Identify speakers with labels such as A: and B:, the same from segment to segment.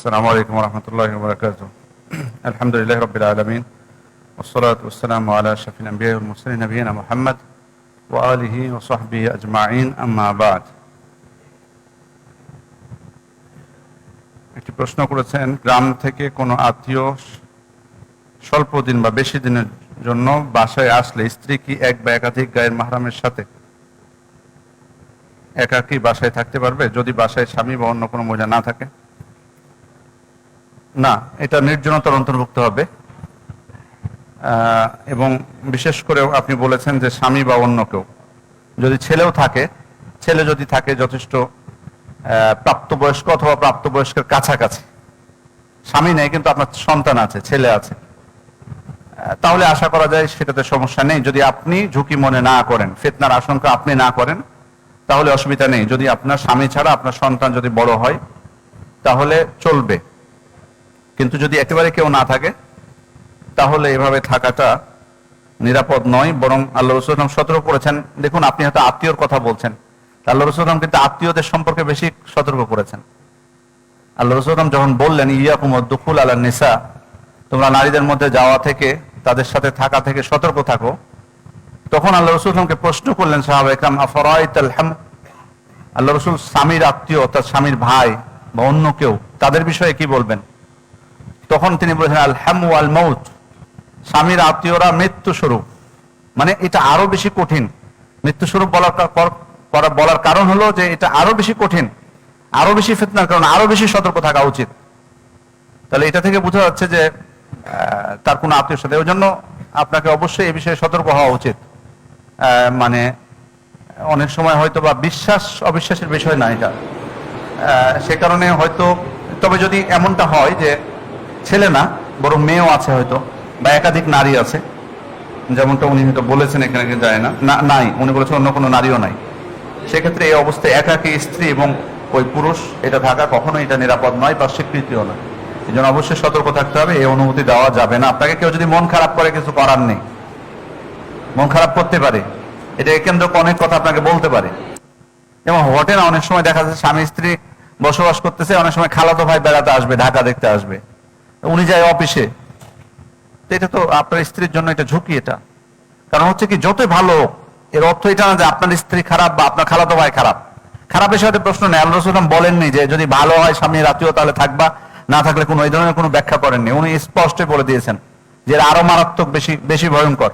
A: السلام عليكم ورحمة الله وبركاته الحمد لله رب العالمين والصلاة والسلام على أشرف الأنبياء والمرسلين نبينا محمد وآله وصحبه أجمعين أما بعد একটি প্রশ্ন করেছেন গ্রাম থেকে কোনো আত্মীয় স্বল্প দিন বা বেশি দিনের জন্য বাসায় আসলে স্ত্রী কি এক বা একাধিক গায়ের মাহরামের সাথে একাকী বাসায় থাকতে পারবে যদি বাসায় স্বামী বা অন্য কোনো মহিলা না থাকে না, এটা নির্জনতার অন্তর্ভুক্ত হবে। এবং বিশেষ করে আপনি বলেছেন যে স্বামী বা অন্য কেউ। যদি ছেলেও থাকে, ছেলে যদি থাকে যথেষ্ট প্রাপ্তবয়স্ক অথবা প্রাপ্তবয়স্কের কাছাকাছি। স্বামী নেই, কিন্তু আপনার সন্তান আছে, ছেলে আছে। তাহলে আশা করা যায় সেটাতে সমস্যা নেই। যদি আপনি ঝুঁকি মনে না করেন, ফেতনার আশঙ্কা আপনি না করেন, তাহলে অসুবিধা নেই। যদি আপনার স্বামী ছাড়া আপনার সন্তান যদি বড় হয়, তাহলে চলবে। কিন্তু যদি একেবারে কেউ না থাকে, তাহলে এভাবে থাকাটা নিরাপদ নয়, বরং আল্লাহ রসুলাম সতর্ক করেছেন। দেখুন, আপনি হয়তো আত্মীয়র কথা বলছেন। আল্লাহ রসুলাম কিন্তু আত্মীয়দের সম্পর্কে বেশি সতর্ক করেছেন। আল্লাহ রসুলাম যখন বললেন, ইয়াকুম দুফুল আল্লাহ নিসা তোমরা নারীদের মধ্যে যাওয়া থেকে, তাদের সাথে থাকা থেকে সতর্ক থাকো। তখন আল্লাহ রসুলামকে প্রশ্ন করলেন, সাহাব একরাম আফরাইত আলহাম আল্লাহ রসুল স্বামীর আত্মীয় অর্থাৎ স্বামীর ভাই বা অন্য কেউ, তাদের বিষয়ে কি বলবেন? তখন তিনি বলেছেন আল হ্যামু আল মৌত স্বামীর আত্মীয়রা মৃত্যু স্বরূপ। মানে এটা আরও বেশি কঠিন। মৃত্যু স্বরূপ বলার বলার কারণ হলো যে এটা আরও বেশি কঠিন, আরও বেশি ফিতনার কারণ, আরও বেশি সতর্ক থাকা উচিত। তাহলে এটা থেকে বোঝা যাচ্ছে যে তার কোনো আত্মীয় সাথে ওই জন্য আপনাকে অবশ্যই এ বিষয়ে সতর্ক হওয়া উচিত। মানে অনেক সময় হয়তো বা বিশ্বাস অবিশ্বাসের বিষয় না এটা। সে কারণে হয়তো, তবে যদি এমনটা হয় যে ছেলে না, বরং মেয়েও আছে হয়তো, বা একাধিক নারী আছে। যেমনটা উনি হয়তো বলেছেন, এখানে যায় না। নাই, উনি বলেছেন অন্য কোনো নারীও নাই। সেক্ষেত্রে এই অবস্থায় একাকী স্ত্রী এবং ওই পুরুষ, এটা থাকা কখনো এটা নিরাপদ নয় বা স্বীকৃতিও নয়। এই জন্য অবশ্যই সতর্ক থাকতে হবে, এই অনুমতি দেওয়া যাবে না। আপনাকে কেউ যদি মন খারাপ করে, কিছু করার নেই। মন খারাপ করতে পারে। এটা কেন্দ্র অনেক কথা আপনাকে বলতে পারে। এবং ঘটে না অনেক সময় দেখা যাচ্ছে, স্বামী স্ত্রী বসবাস করতেছে, অনেক সময় খালাতো ভাই বেড়াতে আসবে, ঢাকা দেখতে আসবে। উনি যায় অফিসে। এটা তো আপনার স্ত্রীর জন্য এটা ঝুঁকি এটা। কারণ হচ্ছে কি, যতই ভালো এর অর্থ এটা না যে আপনার স্ত্রী খারাপ বা আপনার খালাতো ভাই খারাপ। খারাপের সাথে প্রশ্ন নেই। আল্লাহ রসুলাম বলেননি যে, যদি ভালো হয় স্বামীর আত্মীয় তাহলে থাকবা, না থাকলে কোনো, এই ধরনের কোনো ব্যাখ্যা করেননি। উনি স্পষ্ট বলে দিয়েছেন যে, এরা আরও মারাত্মক বেশি বেশি ভয়ঙ্কর।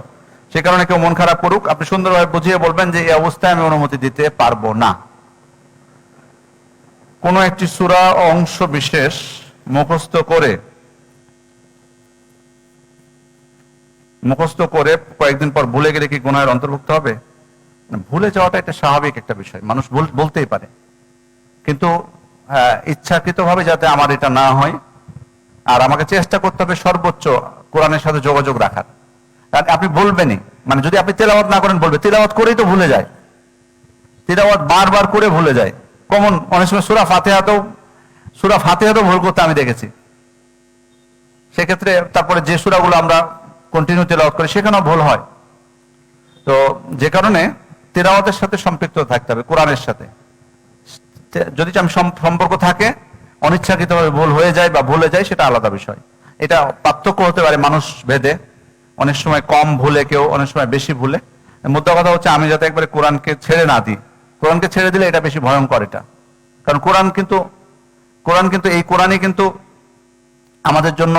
A: সে কারণে কেউ মন খারাপ করুক। আপনি সুন্দরভাবে বুঝিয়ে বলবেন যে, এই অবস্থায় আমি অনুমতি দিতে পারব না। কোন একটি সূরা অংশ বিশেষ মুখস্থ করে মুখস্থ করে কয়েকদিন পর ভুলে গেলে কি গুনাহের অন্তর্ভুক্ত হবে? ভুলে যাওয়াটা একটা স্বাভাবিক একটা বিষয়। মানুষ বলতেই পারে। কিন্তু হ্যাঁ, ইচ্ছাকৃতভাবে যাতে আমার এটা না হয় আর আমাকে চেষ্টা করতে হবে সর্বোচ্চ কোরআনের সাথে যোগাযোগ রাখার। কারণ আপনি বলবেনই মানে যদি আপনি তেলাওয়াত না করেন বলবে তেলাওয়াত করেই তো ভুলে যায়। তেলাওয়াত বারবার করে ভুলে যায়। কমন অনেক সময় সুরা ফাতেহাতেও সুরা ফাতেহাতেও ভুল করতে আমি দেখেছি। সেক্ষেত্রে তারপরে যে সুরাগুলো আমরা কন্টিনিউ তেলাওয়াত করে, সেখানেও ভুল হয়। তো যে কারণে তেলাওয়াতের সাথে সম্পৃক্ত থাকতে হবে, কোরআনের সাথে। যদি সম্পর্ক থাকে, অনিচ্ছাকৃতভাবে ভুল হয়ে যায় বা ভুলে যায়, সেটা আলাদা বিষয়। এটা পার্থক্য হতে পারে মানুষ ভেদে। অনেক সময় কম ভুলে কেউ, অনেক সময় বেশি ভুলে। মুদ্রা কথা হচ্ছে, আমি যাতে একবারে কোরআনকে ছেড়ে না দিই। কোরআনকে ছেড়ে দিলে এটা বেশি ভয়ঙ্কর এটা। কারণ কোরআন কিন্তু কোরআন কিন্তু, এই কোরআনই কিন্তু আমাদের জন্য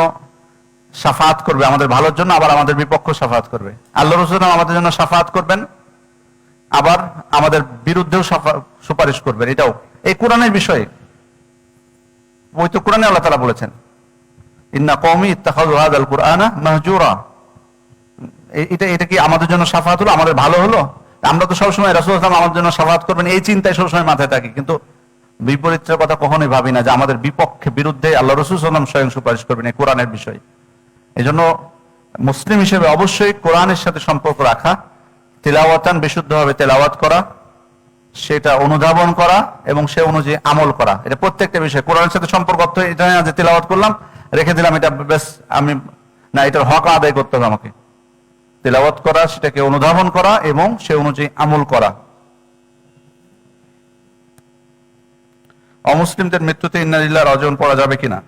A: সাফাত করবে আমাদের ভালোর জন্য, আবার আমাদের বিপক্ষ সাফাত করবে। আল্লাহ রসুল আমাদের জন্য সাফাত করবেন, আবার আমাদের বিরুদ্ধেও সুপারিশ করবেন। এটাও, এই কোরআনের বিষয়ে। ওই তো কোরআনে আল্লাহ তালা বলেছেন, ইন্না কৌমি ইত্তাখাযু হাযাল কুরআনা মাহজুরা। এটা এটা কি আমাদের জন্য সাফাত হলো? আমাদের ভালো হলো? আমরা তো সবসময় রাসূল আলাইহি আমাদের জন্য সাফাত করবেন, এই চিন্তায় সবসময় মাথায় থাকি। কিন্তু বিপরীতের কথা কখনোই ভাবি না যে আমাদের বিপক্ষে বিরুদ্ধে আল্লাহ রসুল স্বয়ং সুপারিশ করবেন এই কোরআনের বিষয়। এই জন্য মুসলিম হিসেবে অবশ্যই কোরআনের সাথে সম্পর্ক রাখা, তেলাওয়াতান বিশুদ্ধভাবে তেলাওয়াত করা, সেটা অনুধাবন করা এবং সে অনুযায়ী আমল করা। এটা প্রত্যেকটা বিষয় কোরআনের সাথে সম্পর্ক অর্থ এটা না যে তেলাওয়াত করলাম, রেখে দিলাম, এটা বেশ আমি, না, এটার হক আদায় করতে হবে আমাকে। তেলাওয়াত করা, সেটাকে অনুধাবন করা এবং সে অনুযায়ী আমল করা। অমুসলিমদের মৃত্যুতে ইন্নালিল্লাহ অর্জন পড়া যাবে কিনা?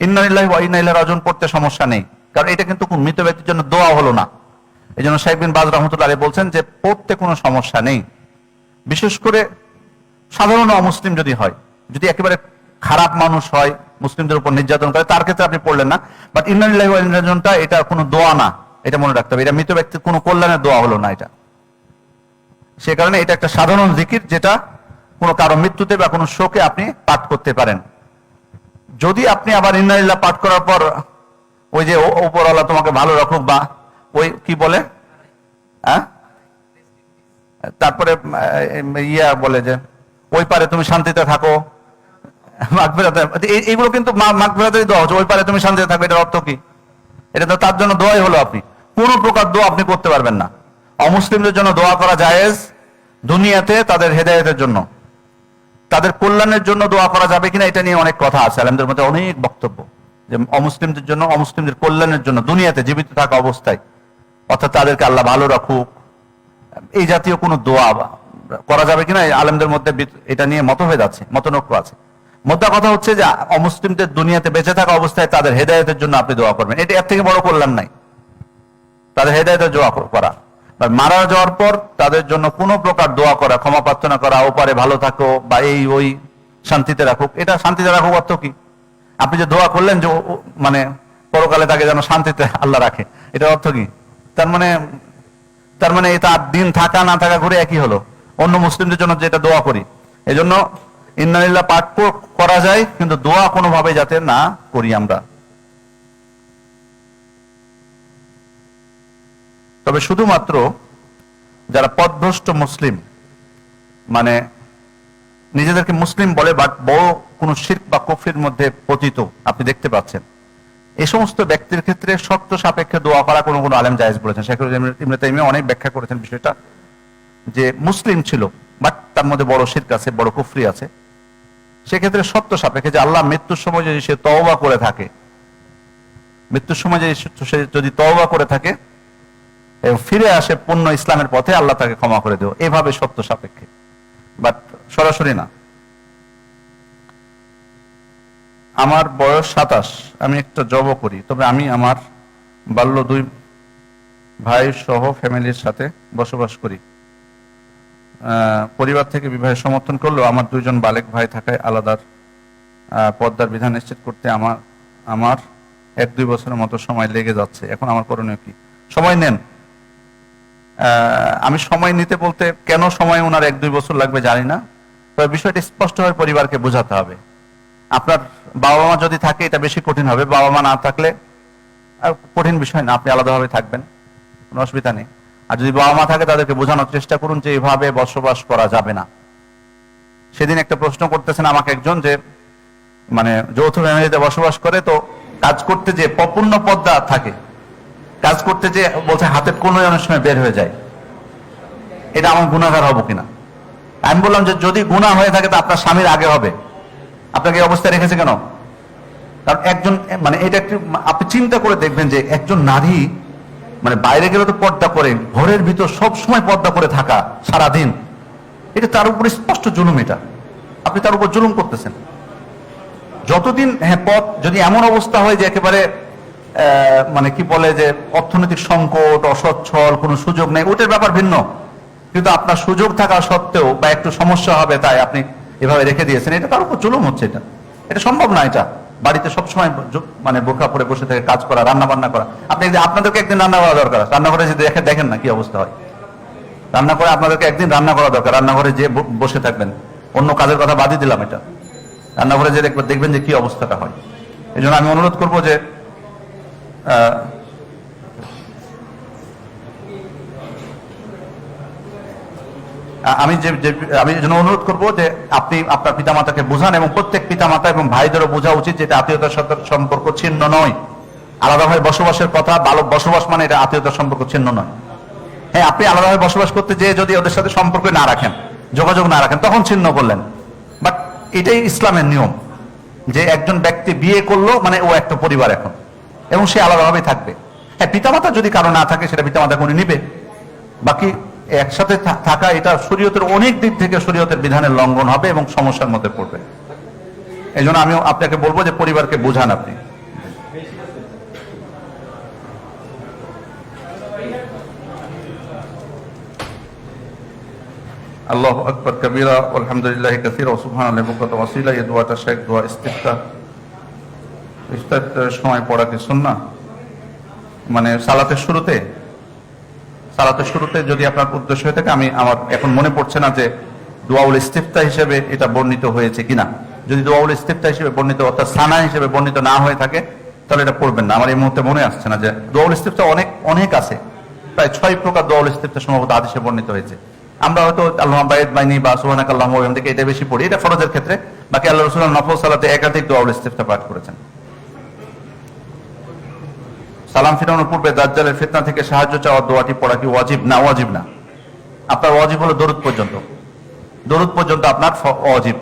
A: ইন্নালিল্লাহি ওয়া ইলাইহি পড়তে সমস্যা নেই। কারণ এটা কিন্তু মৃত ব্যক্তির জন্য দোয়া হলো না। এই জন্য সাহেব বিন বাজ রহমতুল্লাহ বলছেন যে, পড়তে কোনো সমস্যা নেই। বিশেষ করে সাধারণ অমুসলিম যদি হয়, যদি একেবারে খারাপ মানুষ হয়, মুসলিমদের উপর নির্যাতন করে, তার ক্ষেত্রে আপনি পড়লেন না। বাট রাজিউনটা এটা কোনো দোয়া না। এটা মনে রাখতে হবে। এটা মৃত ব্যক্তির কোনো কল্যাণের দোয়া হলো না এটা। সে কারণে এটা একটা সাধারণ জিকির যেটা কোনো কারও মৃত্যুতে বা কোনো শোকে আপনি পাঠ করতে পারেন। যদি আপনি আবার ইন্নালিল্লাহ পাঠ করার পর ওই যে ওপরওয়ালা তোমাকে ভালো রাখুক, বা ওই কি বলে? হ্যাঁ? তারপরে ইয়া বলে যে, ওই পারে তুমি শান্তিতে থাকো। এইগুলো কিন্তু মাগফিরাতেই দেওয়া হচ্ছে, ওই পারে তুমি শান্তিতে থাকবে, এটার অর্থ কি? এটা তো তার জন্য দোয়াই হলো আপনি। কোন প্রকার দোয়া আপনি করতে পারবেন না। অমুসলিমদের জন্য দোয়া করা জায়েজ দুনিয়াতে তাদের হেদায়েতের জন্য। তাদের কল্যাণের জন্য দোয়া করা যাবে কিনা, এটা নিয়ে অনেক কথা আছে। আলমদের মধ্যে অনেক বক্তব্য। যে অমুসলিমদের জন্য, অমুসলিমদের কল্যাণের জন্য দুনিয়াতে জীবিত থাকা অবস্থায়, অর্থাৎ তাদেরকে আল্লাহ ভালো রাখুক। এই জাতীয় কোনো দোয়া করা যাবে কিনা আলেমদের মধ্যে এটা নিয়ে মতভেদ আছে, মতনৈক্য আছে। মোদ্দা কথা হচ্ছে যে, অমুসলিমদের দুনিয়াতে বেঁচে থাকা অবস্থায় তাদের হেদায়েতের জন্য আপনি দোয়া করবেন। এটা এর থেকে বড় কল্যাণ নাই। তাদের হেদায়তের দোয়া কর- করা মারা যাওয়ার পর তাদের জন্য কোনো প্রকার দোয়া করা, ক্ষমা প্রার্থনা করা, ওপারে ভালো থাকো বা এই ওই শান্তিতে রাখুক। এটা শান্তিতে রাখুক অর্থ কি? আপনি যে দোয়া করলেন যে মানে পরকালে তাকে যেন শান্তিতে আল্লাহ রাখে এটা অর্থ কি? তার মানে তার মানে এটা দিন থাকা না থাকা ঘুরে একই হলো। অন্য মুসলিমদের জন্য যেটা দোয়া করি। এই জন্য ইন্নালিল্লাহ পাঠ করা যায়, কিন্তু দোয়া কোনোভাবে যাতে না করি আমরা। তবে শুধুমাত্র যারা পদভ্রষ্ট মুসলিম মানে নিজেদেরকে মুসলিম বলে, বাট বড় কোন শির্ক বা কফির মধ্যে পতিত, আপনি দেখতে পাচ্ছেন। এ সমস্ত ব্যক্তির ক্ষেত্রে শর্ত সাপেক্ষে দোয়া করা কোনো কোনো আলেম জায়েজ বলেছেন। তাইমিয়া অনেক ব্যাখ্যা করেছেন বিষয়টা, যে মুসলিম ছিল, বাট তার মধ্যে বড় শির্ক আছে, বড় কুফরি আছে। সেক্ষেত্রে শর্ত সাপেক্ষে যে আল্লাহ মৃত্যুর সময় যদি সে তওবা করে থাকে, মৃত্যুর সময় যদি সে যদি তওবা করে থাকে, এবং ফিরে আসে পূর্ণ ইসলামের পথে, আল্লাহ তাকে ক্ষমা করে দেও। এভাবে সত্য সাপেক্ষে। বাট সরাসরি না। আমার বয়স সাতাশ, আমি একটা জব করি। তবে আমি আমার বাল্য দুই ভাই সহ ফ্যামিলির সাথে বসবাস করি। পরিবার থেকে বিবাহের সমর্থন করলেও আমার দুইজন বালেক ভাই থাকায় আলাদার পর্দার বিধান নিশ্চিত করতে আমার আমার এক দুই বছরের মতো সময় লেগে যাচ্ছে। এখন আমার করণীয় কি? সময় নেন। আমি সময় নিতে বলতে কেন সময় ওনার এক দুই বছর লাগবে জানি না। তবে বিষয়টি স্পষ্টভাবে পরিবারকে বোঝাতে হবে। আপনার বাবা মা যদি থাকে, এটা বেশি কঠিন হবে। বাবা মা না থাকলে আর কঠিন বিষয় না, আপনি আলাদাভাবে থাকবেন। কোনো অসুবিধা নেই। আর যদি বাবা মা থাকে, তাদেরকে বোঝানোর চেষ্টা করুন যে এভাবে বসবাস করা যাবে না। সেদিন একটা প্রশ্ন করতেছেন আমাকে একজন যে মানে যৌথ ফ্যামিলিতে বসবাস করে, তো কাজ করতে যে পপূর্ণ পদ্মা থাকে, কাজ করতে যে বলছে হাতের কোনো অনেক সময় বের হয়ে যায়, এটা আমার গুণাগার হব কিনা? আমি বললাম যে যদি গুণা হয়ে থাকে, তো আপনার স্বামীর আগে হবে। আপনাকে অবস্থায় রেখেছে কেন? কারণ একজন মানে এটা একটু, আপনি চিন্তা করে দেখবেন যে একজন নারী মানে বাইরে গেলে তো পর্দা করে, ঘরের ভিতর সব সময় পর্দা করে থাকা সারাদিন, এটা তার উপর স্পষ্ট জুলুম এটা। আপনি তার উপর জুলুম করতেছেন। যতদিন হ্যাঁ পথ যদি এমন অবস্থা হয় যে একেবারে মানে কি বলে যে অর্থনৈতিক সংকট, অসচ্ছল, কোনো সুযোগ নেই, ওটার ব্যাপার ভিন্ন। কিন্তু আপনার সুযোগ থাকা সত্ত্বেও বা একটু সমস্যা হবে তাই আপনি এভাবে রেখে দিয়েছেন, এটা তার উপর জুলুম হচ্ছে এটা। এটা সম্ভব না এটা। বাড়িতে সবসময় মানে বোরখা পরে বসে থেকে কাজ করা রান্না বান্না করা। আপনি আপনাদেরকে একদিন রান্না করা দরকার রান্নাঘরে যদি দেখে দেখেন না কি অবস্থা হয়। রান্না করে আপনাদেরকে একদিন রান্না করা দরকার। রান্নাঘরে যে বসে থাকবেন। অন্য কাজের কথা বাদই দিলাম এটা। রান্নাঘরে যে দেখবেন দেখবেন যে কি অবস্থাটা হয়। এই আমি অনুরোধ করব যে আমি যে আমি জন্য অনুরোধ করব যে আপনি আপনার পিতামাতাকে বোঝান এবং প্রত্যেক পিতামাতা এবং ভাইদেরও বোঝা উচিত যে এটা আত্মীয়তার সাথে সম্পর্ক ছিন্ন নয়। আলাদাভাবে বসবাসের কথা ভালো বসবাস মানে এটা আত্মীয়তার সম্পর্ক ছিন্ন নয়। হ্যাঁ আপনি আলাদাভাবে বসবাস করতে যেয়ে যদি ওদের সাথে সম্পর্ক না রাখেন, যোগাযোগ না রাখেন, তখন ছিন্ন করলেন। বাট এটাই ইসলামের নিয়ম, যে একজন ব্যক্তি বিয়ে করল মানে ও একটা পরিবার এখন, এবং সে আলাদাভাবেই থাকবে। হ্যাঁ পিতামাতা যদি কারও না থাকে, সেটা পিতামাতা কোনো নিবে। বাকি একসাথে থাকা এটা শরীয়তের অনেক দিক থেকে শরীয়তের বিধানের লঙ্ঘন হবে এবং সমস্যার মধ্যে পড়বে। এই জন্য আমি আপনাকে বলব যে পরিবারকে বুঝান আপনি। আল্লাহ আকবর, কবিরা, আলহামদুলিল্লাহ, কাসির ওসুফান মুকত ওয়াসিলা এ দোয়াটা শেখ দোয়া ইস্তিফতা। ইস্তার সময় পড়া কি শুন না মানে সালাতের শুরুতে? সালাতের শুরুতে যদি আপনার উদ্দেশ্য হয়ে থাকে, আমি আমার এখন মনে পড়ছে না যে দোয়াউল ইস্তিফতা হিসেবে এটা বর্ণিত হয়েছে কিনা। যদি দোয়াউল ইস্তিফতা হিসেবে বর্ণিত অর্থাৎ সানা হিসেবে বর্ণিত না হয়ে থাকে, তাহলে এটা পড়বেন না। আমার এই মুহূর্তে মনে আসছে না যে দোয়াউল ইস্তিফতা অনেক অনেক আছে। প্রায় ছয় প্রকার দোয়াউল ইস্তিফতা সম্ভবত আদেশে বর্ণিত হয়েছে। আমরা হয়তো আল্লাহ বাইদ বাইনি বা সুহানাক আল্লাহ থেকে এটা বেশি পড়ি, এটা ফরজের ক্ষেত্রে। বাকি আল্লাহ রসুল নফল সালাতে একাধিক দোয়াউল ইস্তিফতা পাঠ করেছেন। সালাম ফিরানোর পূর্বে দাজ্জালের ফিতনা থেকে সাহায্য চাওয়ার দোয়াটি পড়া কি ওয়াজিব? না ওয়াজিব না। আপনার ওয়াজিব হলো দরুদ পর্যন্ত। দরুদ পর্যন্ত আপনার ওয়াজিব।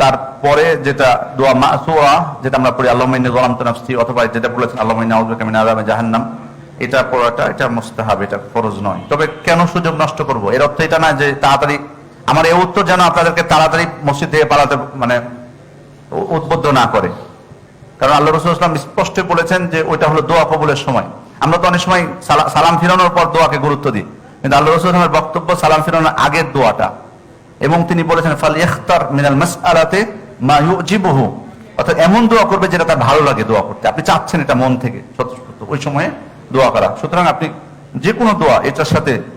A: তারপরে যেটা দোয়া মাসুয়া, যেটা আমরা পড়ি আল্লাহ মাইনে গোলাম নাফসি, অথবা যেটা বলেছেন আল্লাহ মাইনে আউযু কামিন আযাবে জাহান্নাম। এটা পড়াটা, এটা মুস্তাহাব, এটা ফরজ নয়। তবে কেন সুযোগ নষ্ট করব? এর অর্থ এটা না যে তাড়াতাড়ি, আমার এই উত্তর যেন আপনাদেরকে তাড়াতাড়ি মসজিদ থেকে পালাতে মানে উদ্বুদ্ধ না করে। কারণ আল্লাহ রসুল ইসলাম স্পষ্ট বলেছেন যে ওইটা হলো দোয়া কবুলের সময়। আমরা তো অনেক সময় সালা- সালাম ফিরানোর পর দোয়াকে গুরুত্ব দিই। কিন্তু আল্লাহ রসুল ইসলামের বক্তব্য সালাম ফিরানোর আগের দোয়াটা। এবং তিনি বলেছেন ফাল ইখতার মিনাল মাসআলাতে মা ইউজিবুহু। অর্থাৎ এমন দোয়া করবে যেটা তার ভালো লাগে দোয়া করতে। আপনি চাচ্ছেন এটা মন থেকে ওই সময়ে দোয়া করা। সুতরাং আপনি যে কোনো দোয়া, এটার সাথে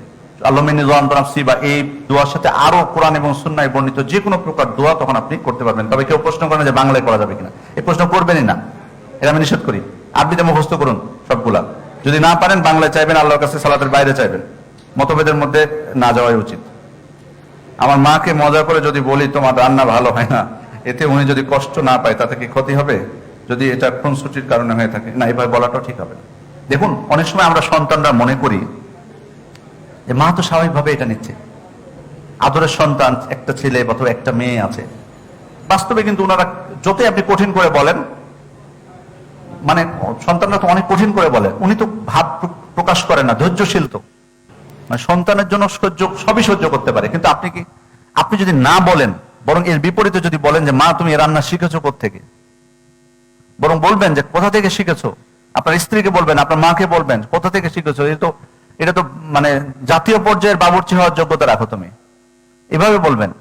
A: সাথে আরও কোরআন এবং বর্ণিত প্রকার দোয়া তখন আপনি করতে পারবেন। তবে কেউ প্রশ্ন করেন যে বাংলায় করা যাবে কিনা। প্রশ্ন করবেনই না। এটা আমি নিষেধ করি। মুখস্থ করুন সবগুলা। যদি না পারেন, বাংলায় চাইবেন, আল্লাহর কাছে সালাতের বাইরে চাইবেন। মতভেদের মধ্যে না যাওয়াই উচিত। আমার মাকে মজা করে যদি বলি, তোমার রান্না ভালো হয় না। এতে উনি যদি কষ্ট না পায়, তাতে কি ক্ষতি হবে? যদি এটা খুনসুটির কারণে হয়ে থাকে। না, এভাবে বলাটাও ঠিক হবে দেখুন, অনেক সময় আমরা সন্তানরা মনে করি যে মা তো স্বাভাবিকভাবে এটা নিচ্ছে। আদরের সন্তান, একটা ছেলে অথবা একটা মেয়ে আছে। বাস্তবে কিন্তু ওনারা যতই আপনি কঠিন করে বলেন মানে সন্তানরা তো অনেক কঠিন করে বলে, উনি তো ভাব প্রকাশ করে না, ধৈর্যশীল তো। মানে সন্তানের জন্য সহ্য, সবই সহ্য করতে পারে। কিন্তু আপনি কি, আপনি যদি না বলেন, বরং এর বিপরীতে যদি বলেন যে, মা, তুমি এ রান্না শিখেছো থেকে বরং বলবেন যে, কোথা থেকে শিখেছো? আপনার স্ত্রীকে বলবেন, আপনার মাকে বলবেন, কোথা থেকে শিখেছো? এটা তো এটা তো মানে জাতীয় পর্যায়ের বাবুর্চি হওয়ার যোগ্যতা রাখো তুমি। এভাবে বলবেন।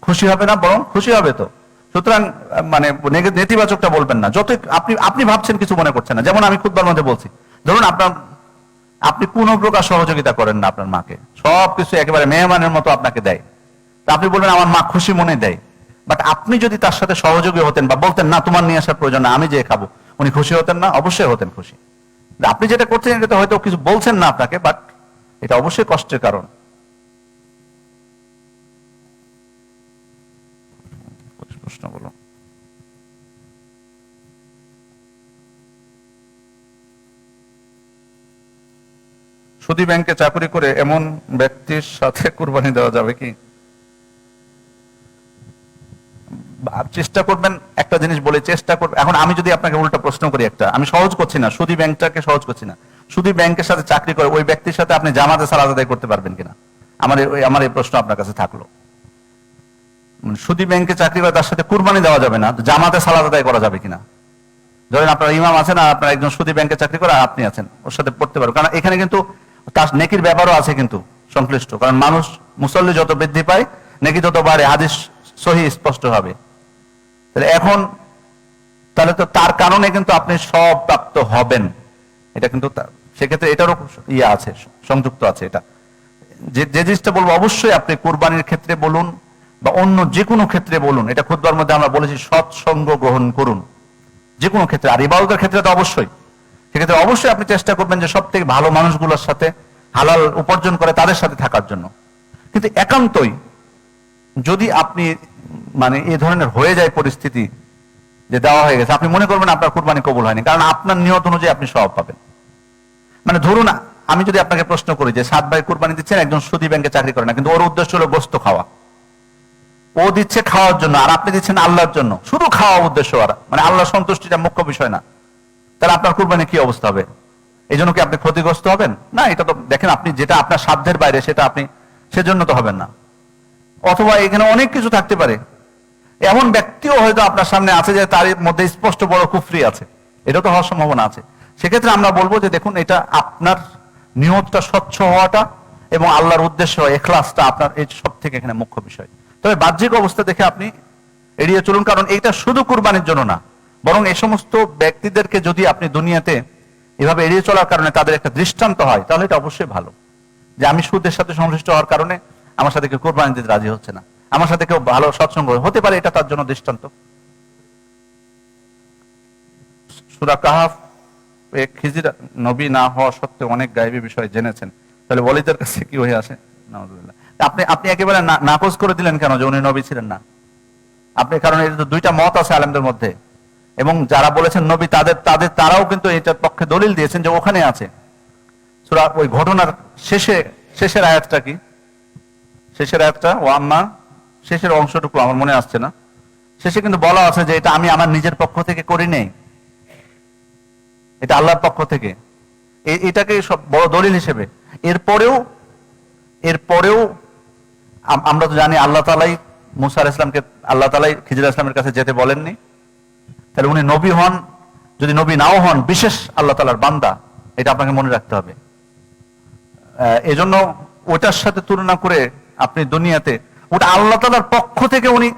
A: খুশি হবে না বরং খুশি হবে তো। সুতরাং মানে নেতিবাচকটা বলবেন না। যত আপনি আপনি ভাবছেন কিছু মনে করছেন না। যেমন আমি খুদবার মধ্যে বলছি। ধরুন আপনার, আপনি কোন প্রকার সহযোগিতা করেন না আপনার মাকে। সবকিছু একেবারে মেহমানের মতো আপনাকে দেয়। তা আপনি বলবেন, আমার মা খুশি মনে দেয়। বাট আপনি যদি তার সাথে সহযোগী হতেন বা বলতেন, না, তোমার নিয়ে আসার প্রয়োজন না, আমি যে খাব। উনি খুশি হতেন না? অবশ্যই হতেন খুশি। আপনি যেটা করছেন, এটা হয়তো কিছু বলছেন না আপনাকে বাট এটা অবশ্যই কষ্টের কারণ। সুদী ব্যাংকে চাকরি করে এমন ব্যক্তির সাথে কুরবানি দেওয়া যাবে কি বা- চেষ্টা করবেন, একটা জিনিস বলে চেষ্টা করবেন। এখন আমি যদি আপনাকে উল্টা প্রশ্ন করি একটা, আমি সহজ করছি না, সুদী ব্যাংকটাকে সহজ করছি না। সুদী ব্যাংকের সাথে চাকরি করে ওই ব্যক্তির সাথে আপনি জামাতে সালাদ আদায় করতে পারবেন কিনা? আমার এই- আমার এই প্রশ্ন আপনার কাছে থাকল। মানে সুদী ব্যাংকে চাকরি করে তার সাথে কুরবানি দেওয়া যাবে না জামাতে সালাদ আদায় করা যাবে কিনা? ধরেন আপনার ইমাম আছেন আর আপনার একজন সুদী ব্যাংকে চাকরি করে আপনি আছেন, ওর সাথে পড়তে পারবেন কারণ এখানে কিন্তু তার নেকির ব্যাপারও আছে কিন্তু সংশ্লিষ্ট। কারণ মানুষ মুসল্লি যত বৃদ্ধি পায়, নেকি তত বাড়ে। হাদিস সহি স্পষ্ট হবে। তাহলে এখন, তাহলে তো তার কারণে কিন্তু আপনি সব প্রাপ্ত হবেন। এটা কিন্তু সেক্ষেত্রে এটারও ইয়ে আছে, সংযুক্ত আছে এটা। যে যে জিনিসটা বলব, অবশ্যই আপনি কোরবানির ক্ষেত্রে বলুন বা অন্য যে কোনো ক্ষেত্রে বলুন, এটা খুদবার মধ্যে আমরা বলেছি সৎসঙ্গ গ্রহণ করুন। যে কোনো ক্ষেত্রে, আর ইবাদতের ক্ষেত্রে তো অবশ্যই। সেক্ষেত্রে অবশ্যই আপনি চেষ্টা করবেন যে সব থেকে ভালো মানুষগুলোর সাথে হালাল উপার্জন করে তাদের সাথে থাকার জন্য। কিন্তু একান্তই যদি আপনি মানে এই ধরনের হয়ে যায় পরিস্থিতি যে দেওয়া হয়ে গেছে। আপনি মনে করবেন আপনার কুরবানি কবুল হয়নি, কারণ আপনার নিয়ত অনুযায়ী আপনি সব পাবেন। মানে ধরুন, আমি যদি আপনাকে প্রশ্ন করি যে সাত ভাই কুরবানি দিচ্ছেন, একজন সুদী ব্যাংকে চাকরি করে না, কিন্তু ওর উদ্দেশ্য হলো গোস্ত খাওয়া। ও দিচ্ছে খাওয়ার জন্য, আর আপনি দিচ্ছেন আল্লাহর জন্য। শুধু খাওয়া উদ্দেশ্য আর মানে আল্লাহ সন্তুষ্টিটা মুখ্য বিষয় না। তাহলে আপনার কুরবানি কি অবস্থা হবে? এই জন্য কি আপনি ক্ষতিগ্রস্ত হবেন? না, এটা তো দেখেন, আপনি যেটা আপনার সাধ্যের বাইরে, সেটা আপনি, সেজন্য তো হবেন না। অথবা এখানে অনেক কিছু থাকতে পারে। এমন ব্যক্তিও হয়তো আপনার সামনে আছে যে তার মধ্যে স্পষ্ট বড় কুফরি আছে। এটা তো হওয়ার সম্ভাবনা আছে। সেক্ষেত্রে আমরা বলব যে দেখুন, এটা আপনার নিয়তটা স্বচ্ছ হওয়াটা এবং আল্লাহর উদ্দেশ্য, এখলাসটা আপনার এই সব থেকে এখানে মুখ্য বিষয়। তবে বাহ্যিক অবস্থা দেখে আপনি এড়িয়ে চলুন, কারণ এটা শুধু কুরবানির জন্য না, বরং এই সমস্ত ব্যক্তিদেরকে যদি আপনি দুনিয়াতে এভাবে এড়িয়ে চলার কারণে তাদের একটা দৃষ্টান্ত হয়, তাহলে এটা অবশ্যই ভালো। যে আমি সুদের সাথে সংশ্লিষ্ট হওয়ার কারণে আমার সাথে কেউ কোরবানি দিতে রাজি হচ্ছে না। আমার সাথে কেউ ভালো, সৎসঙ্গ হতে পারে, এটা তার জন্য দৃষ্টান্ত। সুরা কাহাফ খিজির, নবী না হওয়া সত্ত্বেও অনেক গায়েবী বিষয় জেনেছেন। তাহলে ওলিদের কাছে কি হয়ে আসে? আপনি আপনি একেবারে নাকচ করে দিলেন কেন যে উনি নবী ছিলেন না? আপনি, কারণ এটা তো দুইটা মত আছে আলেমদের মধ্যে। এবং যারা বলেছেন নবী, তাদের তাদের, তারাও কিন্তু এটার পক্ষে দলিল দিয়েছেন যে ওখানে আছে। সুরা, ওই ঘটনার শেষে, শেষের আয়াতটা কি? শেষের একটা, ও আম্মা, শেষের অংশটুকু আমার মনে আসছে না। শেষে কিন্তু বলা আছে যে এটা আমি আমার নিজের পক্ষ থেকে করি নেই। এটা আল্লাহর পক্ষ থেকে। এটাকে সব বড় দলিল হিসেবে। এরপরেও এরপরেও আম- আমরা তো জানি আল্লাহ তালাই মুসার ইসলামকে আল্লাহ তালাই খিজির ইসলামের কাছে যেতে বলেননি। তাহলে উনি নবী হন, যদি নবী নাও হন, বিশেষ আল্লাহ তালার বান্দা, এটা আপনাকে মনে রাখতে হবে। এজন্য ওটার সাথে তুলনা করে আপনি দুনিয়াতে, ওটা আল্লাহ তালার পক্ষ থেকে উনি,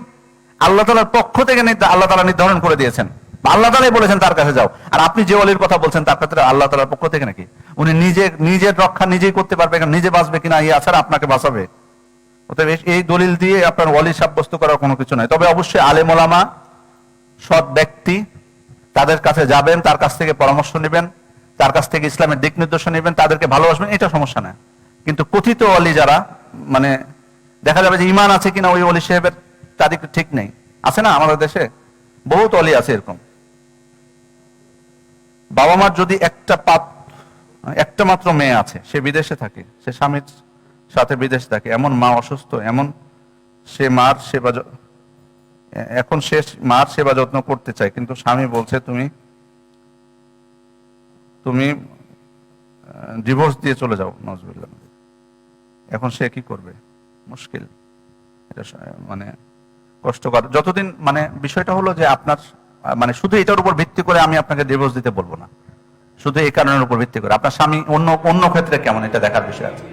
A: আল্লাহ তালার পক্ষ থেকে আল্লাহ তালা নির্ধারণ করে দিয়েছেন। আল্লাহ তালাই বলেছেন তার কাছে যাও। আর আপনি যে অলির কথা বলছেন তার ক্ষেত্রে আল্লাহ তালার পক্ষ থেকে নাকি? উনি নিজে, নিজের রক্ষা নিজেই করতে পারবে নিজে বাঁচবে কিনা ইয়ে ছাড়া আপনাকে বাঁচাবে। অতএব এই- দলিল দিয়ে আপনার ওয়ালি সাব্যস্ত করার কোনো কিছু নাই। তবে অবশ্যই আলেম ওলামা, সৎ ব্যক্তি, তাদের কাছে যাবেন, তার কাছ থেকে পরামর্শ নেবেন, তার কাছ থেকে ইসলামের দিক নির্দেশনা নেবেন, তাদেরকে ভালোবাসবেন, এটা সমস্যা না কিন্তু কথিত অলি যারা মানে দেখা যাবে যে ইমান আছে কিনা ওই অলি সাহেবের তারিখ ঠিক নেই। আছে না আমাদের দেশে? বহুত অলি আছে এরকম। বাবা মার যদি একটা পাত একটা মাত্র মেয়ে আছে, সে বিদেশে থাকে, সে স্বামীর সাথে বিদেশে থাকে, এমন মা অসুস্থ, এমন সে মার সেবা এখন সে মার সেবা যত্ন করতে চায়, কিন্তু স্বামী বলছে, তুমি তুমি ডিভোর্স দিয়ে চলে যাও নজরুল্লাহ এখন সে কি করবে? মুশকিল। এটা মানে কষ্টকর। যতদিন মানে বিষয়টা হলো যে আপনার মানে শুধু এটার উপর ভিত্তি করে আমি আপনাকে ডিভোর্স দিতে বলব না। শুধু এই কারণের উপর ভিত্তি করে। আপনার স্বামী অন্য অন্য ক্ষেত্রে কেমন? এটা দেখার বিষয় আছে।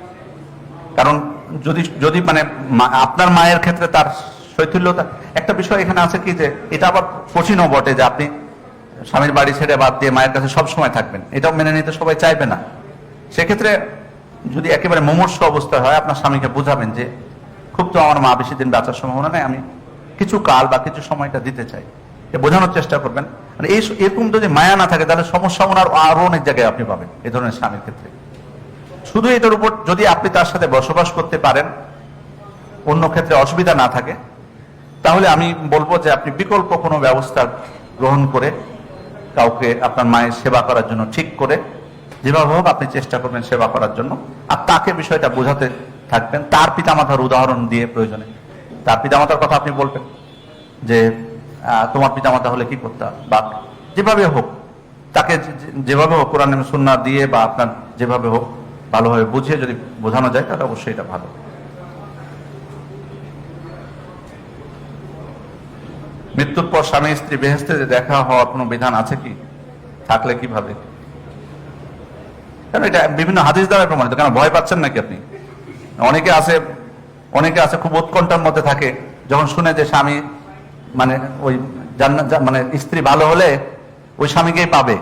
A: কারণ যদি যদি মানে আপনার মায়ের ক্ষেত্রে তার শৈথিল্যতা, একটা বিষয় এখানে আছে কি যে, এটা আবার কঠিনও বটে যে আপনি স্বামীর বাড়ি ছেড়ে বাদ দিয়ে মায়ের কাছে সব সময় থাকবেন। এটাও মেনে নিতে সবাই চাইবে না। সেক্ষেত্রে যদি একেবারে মুমূর্ষ অবস্থা হয়, আপনার স্বামীকে বোঝাবেন যে, খুব তো আমার মা বেশি দিন বাঁচার সম্ভাবনা নেই, আমি কিছু কাল বা কিছু সময়টা দিতে চাই। এ বোঝানোর চেষ্টা করবেন। মানে এই এরকম যদি মায়া না থাকে, তাহলে সমস্যা ওনার আরও অনেক জায়গায় আপনি পাবেন এই ধরনের স্বামীর ক্ষেত্রে। শুধু এটার উপর যদি আপনি তার সাথে বসবাস করতে পারেন, অন্য ক্ষেত্রে অসুবিধা না থাকে, তাহলে আমি বলব যে আপনি বিকল্প কোনো ব্যবস্থা গ্রহণ করে কাউকে আপনার মায়ের সেবা করার জন্য ঠিক করে যেভাবে হোক আপনি চেষ্টা করবেন সেবা করার জন্য। আর তাকে বিষয়টা বোঝাতে থাকবেন। তার পিতামাতার উদাহরণ দিয়ে প্রয়োজনে। তার পিতামাতার কথা আপনি বলবেন যে তোমার পিতামাতা হলে কি করতে বা যেভাবে হোক, তাকে যেভাবে হোক কোরআন সুন্না দিয়ে বা আপনার যেভাবে হোক ভালোভাবে বুঝিয়ে যদি বোঝানো যায়, তাহলে অবশ্যই এটা ভালো। মৃত্যুর পর স্বামী, স্ত্রী বেহেস্তে দেখা হওয়ার কোনো বিধান আছে কি? থাকলে কীভাবে? কেন এটা বিভিন্ন হাদিস দ্বারা প্রমাণিত? কেন ভয় পাচ্ছেন নাকি আপনি? অনেকে আছে অনেকে আছে খুব উৎকণ্ঠার মধ্যে থাকে, যখন শুনে যে স্বামী মানে ওই মানে স্ত্রী ভালো হলে ওই স্বামীকেই পাবে,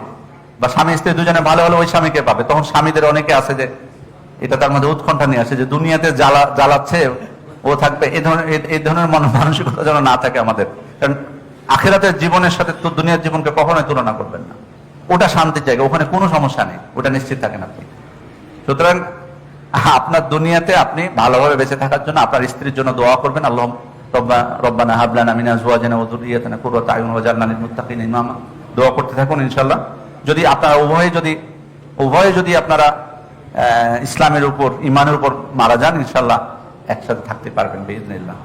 A: বা স্বামী, স্ত্রী দুজনে ভালো হলে ওই স্বামীকে পাবে। তখন স্বামীদের অনেকে আছে যে, এটা তার মধ্যে উৎকণ্ঠা নিয়ে আসে যে দুনিয়াতে জ্বালা, জ্বালাচ্ছে, ও থাকবে এই ধরনের এই- ধরনের মন, মানসিকতা যেন না থাকে আমাদের। কারণ আখেরাতের জীবনের সাথে তো দুনিয়ার জীবনকে কখনোই তুলনা করবেন না। ওটা শান্তির জায়গা, ওখানে কোনো সমস্যা নেই, ওটা নিশ্চিত থাকেন আপনি। সুতরাং আপনার দুনিয়াতে আপনি ভালোভাবে বেঁচে থাকার জন্য, আপনার স্ত্রীর জন্য দোয়া করবেন, আল্লাহ রব্বা, রব্বানা হাবলানা মিন আজওয়াজিনা ওয়া যুররিয়াতিনা কুররাতা আয়ুন ওয়াজআলনা লিল মুত্তাকিনা ইমামা। দোয়া করতে থাকুন, ইনশাআল্লাহ। যদি আপনারা উভয়ে যদি উভয়ে যদি আপনারা ইসলামের উপর, ইমানের উপর মারা যান, ইনশাআল্লাহ একসাথে থাকতে পারবেন বিইজনিল্লাহ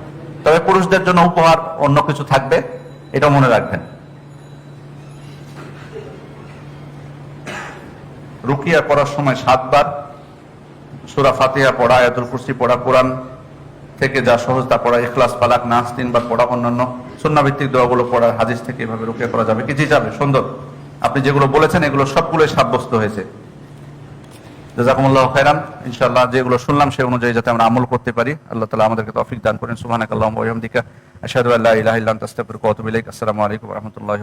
A: তবে পুরুষদের জন্য উপহার অন্য কিছু থাকবে, এটা মনে রাখবেন। রুকিয়া পড়ার সময় সাতবার, সুরা ফাতিহা পড়া, আয়াতুল কুরসি পড়া, কোরআন থেকে যা সহজতা পড়া, ইখলাস, পালাক, নাচ তিনবার পড়া, অন্যান্য সুন্নাভিত্তিক দোয়াগুলো পড়া, হাদিস থেকে এভাবে রুকিয়া করা যাবে কি জি যাবে, সুন্দর। আপনি যেগুলো বলেছেন, এগুলো সবগুলোই সাব্যস্ত হয়েছে। জাজাকুমুল্লাহ খাইরান ইনশাআল্লাহ যেগুলো শুনলাম, সেই অনুযায়ী যাতে আমরা আমল করতে পারি, আল্লাহ তালা আমাদেরকে তৌফিক দান করেন। সুবহানাকাল্লাহুম্মা ওয়া বিহামদিকা, আশহাদু আল্লা ইলাহা ইল্লা আনতা, আস্তাগফিরুকা ওয়া আতুবু আসসালামু আলাইকুম ওয়া রাহমাতুল্লাহি